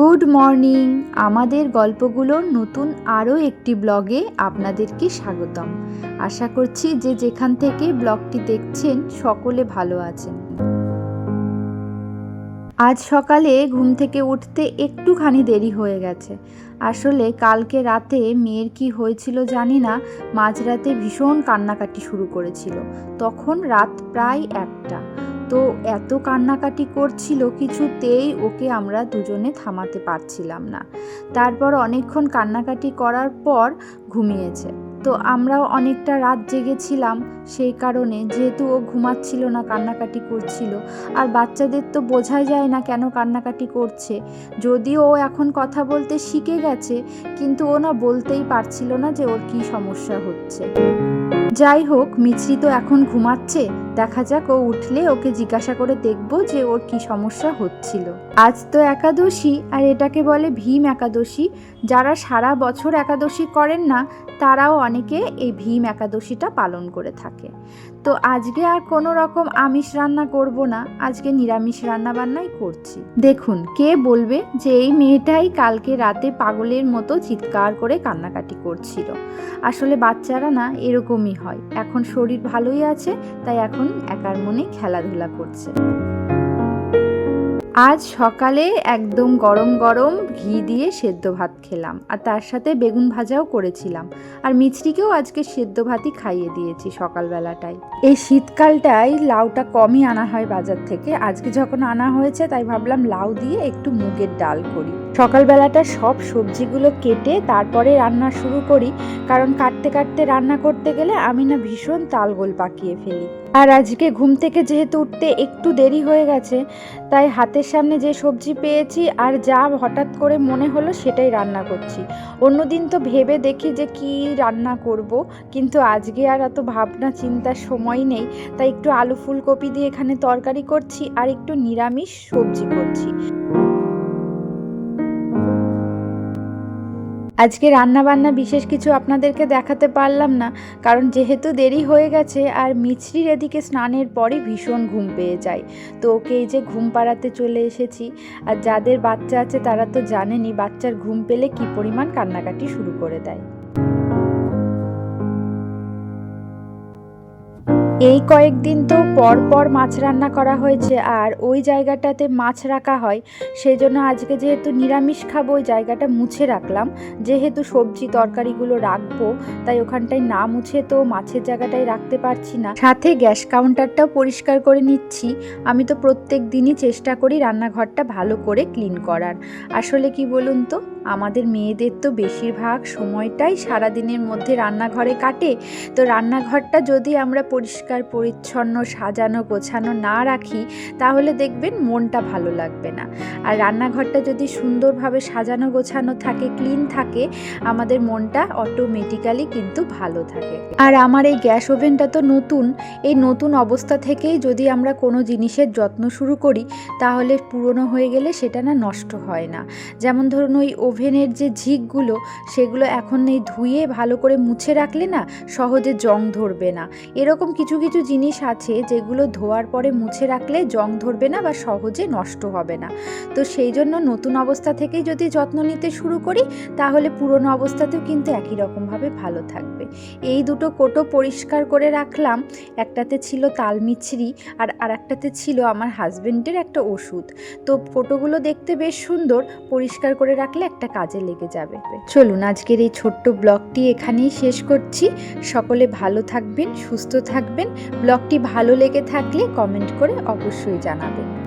Good morning. আমাদের গল্পগুলোর নতুন আরও একটি ব্লগে আপনাদেরকে স্বাগতম। আশা করছি যে যেখান থেকে ব্লগটি দেখছেন সকলে ভালো আছেন। আজ সকালে ঘুম থেকে উঠতে একটুখানি দেরি হয়ে গেছে। আসলে কালকে রাতে মেয়ের কি হয়েছিল জানি না, মাঝরাতে ভীষণ কান্নাকাটি শুরু করেছিল। তখন রাত প্রায় একটা। তো এত কান্নাকাটি করছিল কিছুতেই ওকে আমরা দুজনে থামাতে পারছিলাম না। তারপর অনেকক্ষণ কান্নাকাটি করার পর ঘুমিয়েছে। তো আমরাও অনেকটা রাত জেগেছিলাম সেই কারণে, যেহেতু ও ঘুমাচ্ছিল না, কান্নাকাটি করছিল। আর বাচ্চাদের তো বোঝাই যায় না কেন কান্নাকাটি করছে। যদিও ও এখন কথা বলতে শিখে গেছে, কিন্তু ও না বলতেই পারছিল না যে ওর কী সমস্যা হচ্ছে। যাই হোক, মিছরি তো এখন ঘুমাচ্ছে? দেখা যাক ও উঠলে ওকে জিজ্ঞাসা করে দেখব যে ওর কি সমস্যা হচ্ছিল। আজ তো একাদশী, আর এটাকে বলে ভীম একাদশী। যারা সারা বছর একাদশী করেন না, তারাও অনেকে এই ভীম একাদশীটা পালন করে থাকে। তো আজকে আর কোনো রকম আমিষ রান্না করব না, আজকে নিরামিষ রান্না বান্নাই করছি। দেখুন, কে বলবে যে এই মেয়েটাই কালকে রাতে পাগলের মতো চিৎকার করে কান্নাকাটি করছিল। আসলে বাচ্চারা না এরকমই হয়। এখন শরীর ভালোই আছে, তাই এখন একার মনে খেলাধুলা করছে। আজ সকালে একদম গরম গরম ঘি দিয়ে সেদ্ধ ভাত খেলাম, আর তার সাথে বেগুন ভাজাও করেছিলাম, আর মিছরিকেও আজকে সেদ্ধ ভাতই খাইয়ে দিয়েছি সকালবেলাটাই এই শীতকালটাই লাউটা কমই আনা হয় বাজার থেকে, আজকে যখন আনা হয়েছে তাই ভাবলাম লাউ দিয়ে একটু মুগের ডাল করি। সকালবেলাটা সব সবজিগুলো কেটে তারপরে রান্না শুরু করি, কারণ কাটতে কাটতে রান্না করতে গেলে আমি না ভীষণ তালগোল পাকিয়ে ফেলি। আর আজকে ঘুম থেকে যেহেতু উঠতে একটু দেরি হয়ে গেছে, তাই হাতের সামনে যে সবজি পেয়েছি আর যা হঠাৎ করে মনে হলো সেটাই রান্না করছি। অন্যদিন তো ভেবে দেখি যে কি রান্না করব, কিন্তু আজকে আর এত ভাবনা চিন্তার সময় নেই, তাই একটু আলু ফুলকপি দিয়ে এখানে তরকারি করছি আর একটু নিরামিষ সবজি করছি। আজকে রান্না বান্না বিশেষ কিছু আপনাদেরকে দেখাতে পারলাম না, কারণ যেহেতু দেরি হয়ে গেছে আর মিছরির এদিকে স্নানের পরে ভীষণ ঘুম পেয়ে যায়। তো ওকে এই যে ঘুম পাড়াতে চলে এসেছি, আর যাদের বাচ্চা আছে তারা তো জানেনি বাচ্চার ঘুম পেলে কি পরিমাণ কান্নাকাটি শুরু করে দেয়। এই কয়েকদিন তো পর পর মাছ রান্না করা হয়েছে, আর ওই জায়গাটাতে মাছ রাখা হয়। সেই জন্য আজকে যেহেতু নিরামিষ খাব, ওই জায়গাটা মুছে রাখলাম। যেহেতু সবজি তরকারিগুলো রাখব, তাই ওখানটায় না মুছে তো মাছের জায়গাটায় রাখতে পারছি না। সাথে গ্যাস কাউন্টারটাও পরিষ্কার করে নিচ্ছি। আমি তো প্রত্যেক দিনই চেষ্টা করি রান্নাঘরটা ভালো করে ক্লিন করার। আসলে কি বলুন তো? আমাদের মেয়েদের তো বেশিরভাগ সময়টাই সারাদিনের মধ্যে রান্নাঘরে কাটে। তো রান্নাঘরটা যদি আমরা পরিষ্কার, পরিচ্ছন্ন, সাজানো, গোছানো না রাখি, তাহলে দেখবেন মনটা ভালো লাগবে না। আর রান্নাঘরটা যদি সুন্দরভাবে সাজানো, গোছানো থাকে, ক্লিন থাকে, আমাদের মনটা অটোমেটিক্যালি কিন্তু ভালো থাকে। আর আমার এই গ্যাস ওভেনটা তো নতুন। এই নতুন অবস্থা থেকেই যদি আমরা কোনো জিনিসের যত্ন শুরু করি, তাহলে পুরনো হয়ে গেলে সেটা না নষ্ট হয় না। যেমন ধরুন ওই ওভেনের যে ঝিকগুলো, সেগুলো এখন এই ধুয়ে ভালো করে মুছে রাখলে না সহজে জং ধরবে না। এরকম কিছু কিছু জিনিস আছে যেগুলো ধোয়ার পরে মুছে রাখলে জং ধরবে না বা সহজে নষ্ট হবে না। তো সেই জন্য নতুন অবস্থা থেকেই যদি যত্ন নিতে শুরু করি, তাহলে পুরনো অবস্থাতেও কিন্তু একই রকমভাবে ভালো থাকবে। এই দুটো কোটো পরিষ্কার করে রাখলাম। একটাতে ছিল তাল মিছরি আর আরেকটাতে ছিল আমার হাজবেন্ডের একটা ওষুধ। তো কোটোগুলো দেখতে বেশ সুন্দর, পরিষ্কার করে রাখলে একটা কাজে লেগে যাবে। চলুন, আজকের এই ছোট্ট ব্লগটি এখানেই শেষ করছি। সকলে ভালো থাকবেন, সুস্থ থাকবেন। ব্লগটি ভালো লেগে থাকলে কমেন্ট করে অবশ্যই জানাবেন।